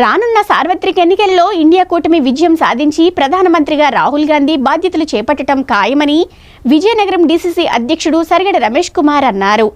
రానున్న సార్వత్రిక ఎన్నికల్లో ఇండియా కూటమి విజయం సాధించి ప్రధానమంత్రిగా రాహుల్ గాంధీ బాధ్యతలు చేపట్టడం ఖాయమని విజయనగరం డీసీసీ అధ్యక్షుడు సరగడ రమేష్ కుమార్ అన్నారు.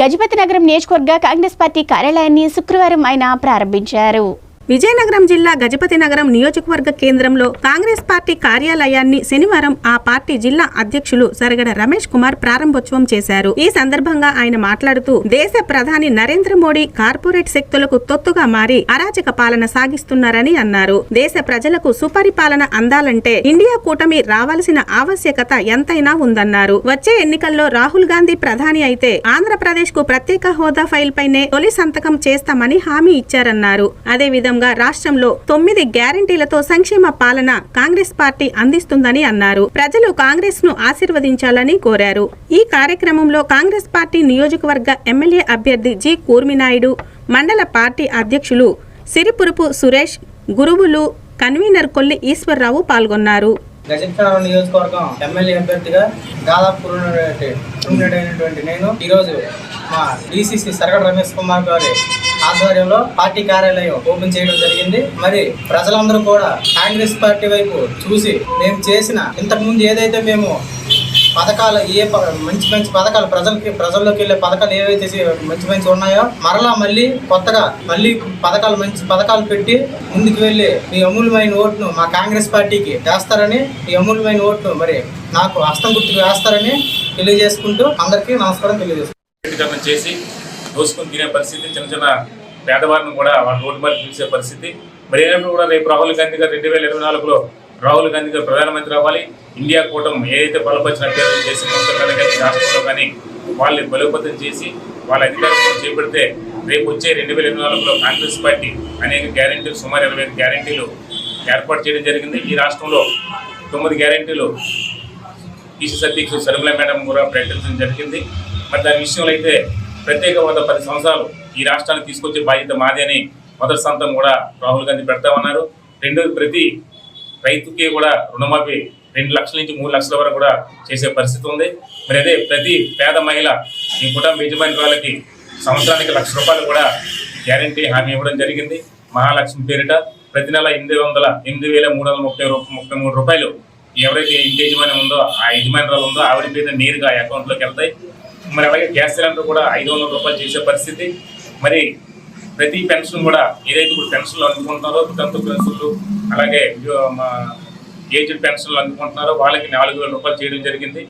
గజపతి నగరం నియోజకవర్గ కాంగ్రెస్ పార్టీ కార్యాలయాన్ని శుక్రవారం ఆయన ప్రారంభించారు. విజయనగరం జిల్లా గజపతి నగరం నియోజకవర్గ కేంద్రంలో కాంగ్రెస్ పార్టీ కార్యాలయాన్ని శనివారం ఆ పార్టీ జిల్లా అధ్యక్షులు సరగడ రమేష్ కుమార్ ప్రారంభోత్సవం చేశారు. ఈ సందర్భంగా ఆయన మాట్లాడుతూ దేశ ప్రధాని నరేంద్ర మోడీ కార్పొరేట్ శక్తులకు తొత్తుగా మారి అరాచక పాలన సాగిస్తున్నారని అన్నారు. దేశ ప్రజలకు సుపరిపాలన అందాలంటే ఇండియా కూటమి రావాల్సిన ఆవశ్యకత ఎంతైనా ఉందన్నారు. వచ్చే ఎన్నికల్లో రాహుల్ గాంధీ ప్రధాని అయితే ఆంధ్రప్రదేశ్కు ప్రత్యేక హోదా ఫైల్ పైనే తొలి సంతకం చేస్తామని హామీ ఇచ్చారన్నారు. అదే భాగంగా రాష్ట్రంలో తొమ్మిది గ్యారంటీలతో సంక్షేమ పాలన కాంగ్రెస్ పార్టీ అందిస్తుందని అన్నారు. ప్రజలు కాంగ్రెస్ను ఆశీర్వదించాలని కోరారు. ఈ కార్యక్రమంలో కాంగ్రెస్ పార్టీ నియోజకవర్గ ఎమ్మెల్యే అభ్యర్థి జి. కూర్మినాయుడు మండల పార్టీ అధ్యక్షులు సిరిపురుపు సురేష్ గురువులు కన్వీనర్ కొల్లి ఈశ్వరరావు పాల్గొన్నారు. గజపతినగరం నియోజకవర్గం ఎమ్మెల్యే అభ్యర్థిగా దాదాపు అయినటువంటి నేను ఈరోజు మా డిసిసి సరగడ రమేష్ కుమార్ గారి ఆధ్వర్యంలో పార్టీ కార్యాలయం ఓపెన్ చేయడం జరిగింది. మరి ప్రజలందరూ కూడా కాంగ్రెస్ పార్టీ వైపు చూసి మేము చేసిన ఇంతకుముందు ఏదైతే మేము పథకాలు ఏ మంచి మంచి పథకాలు ప్రజలకి ప్రజల్లోకి వెళ్ళే పథకాలు ఏవైతే మంచి మంచి ఉన్నాయో మరలా మళ్ళీ కొత్తగా మళ్ళీ పథకాలు మంచి పథకాలు పెట్టి ముందుకు వెళ్ళి మీ అమూల్యమైన ఓటును మా కాంగ్రెస్ పార్టీకి వేస్తారని ఈ అమూల్యమైన ఓటును మరి నాకు హస్తం గుర్తుకు వేస్తారని తెలియజేసుకుంటూ అందరికీ నమస్కారం తెలియజేస్తున్నాను చేసి దోసుకొని తినే పరిస్థితి చిన్న చిన్న పేదవారిని కూడా వాళ్ళ రోడ్డు మరి పిలిచే పరిస్థితి. మరి ఏమైనా కూడా రేపు రాహుల్ గాంధీ గారు రెండు వేల ఇరవై నాలుగులో రాహుల్ గాంధీ గారు ప్రధానమంత్రి అవ్వాలి ఇండియా కూటమి ఏదైతే బలపరిచిన అభ్యర్థులు చేసి మొత్తం కానీ రాష్ట్రంలో కానీ వాళ్ళని బలోపేతం చేసి వాళ్ళ అధికారంలో చేపడితే రేపు వచ్చే రెండు వేల ఇరవై నాలుగులో కాంగ్రెస్ పార్టీ అనేక గ్యారంటీలు సుమారు ఇరవై ఐదు గ్యారెంటీలు ఏర్పాటు చేయడం జరిగింది. ఈ రాష్ట్రంలో తొమ్మిది గ్యారెంటీలు పిసిసి అధ్యక్షులు సరిమల మేడం కూడా ప్రకటించడం జరిగింది. మరి దాని విషయంలో అయితే ప్రత్యేక పది సంవత్సరాలు ఈ రాష్ట్రానికి తీసుకొచ్చే బాధ్యత మాదే అని మొదటి సంతం కూడా రాహుల్ గాంధీ పెడతామన్నారు. రెండోది ప్రతి రైతుకి కూడా రుణమాఫీ రెండు లక్షల నుంచి మూడు లక్షల వరకు కూడా చేసే పరిస్థితి ఉంది. మరి అదే ప్రతి పేద మహిళ ఈ కుటుంబ యజమాని వాళ్ళకి సంవత్సరానికి లక్ష రూపాయలు కూడా గ్యారంటీ హామీ ఇవ్వడం జరిగింది. మహాలక్ష్మి పేరిట ప్రతి నెల ఎనిమిది వందల ఎనిమిది వేల మూడు వందల ముప్పై ముప్పై మూడు రూపాయలు ఎవరైతే ఇంటి యజమాని ఉందో ఆ యజమానురాలు ఉందో ఆవిడ మీద నేరుగా అకౌంట్లోకి వెళ్తాయి. మరి అలాగే గ్యాస్ సిలిండర్ కూడా ఐదు వందల రూపాయలు చేసే పరిస్థితి. మరి ప్రతి పెన్షన్ కూడా ఏదైతే ఇప్పుడు పెన్షన్లు అందుకుంటున్నారో వితంతు పెన్షన్లు అలాగే ఏజ్డ్ పెన్షన్లు అందుకుంటున్నారో వాళ్ళకి నాలుగు వేల రూపాయలు చేయడం జరిగింది.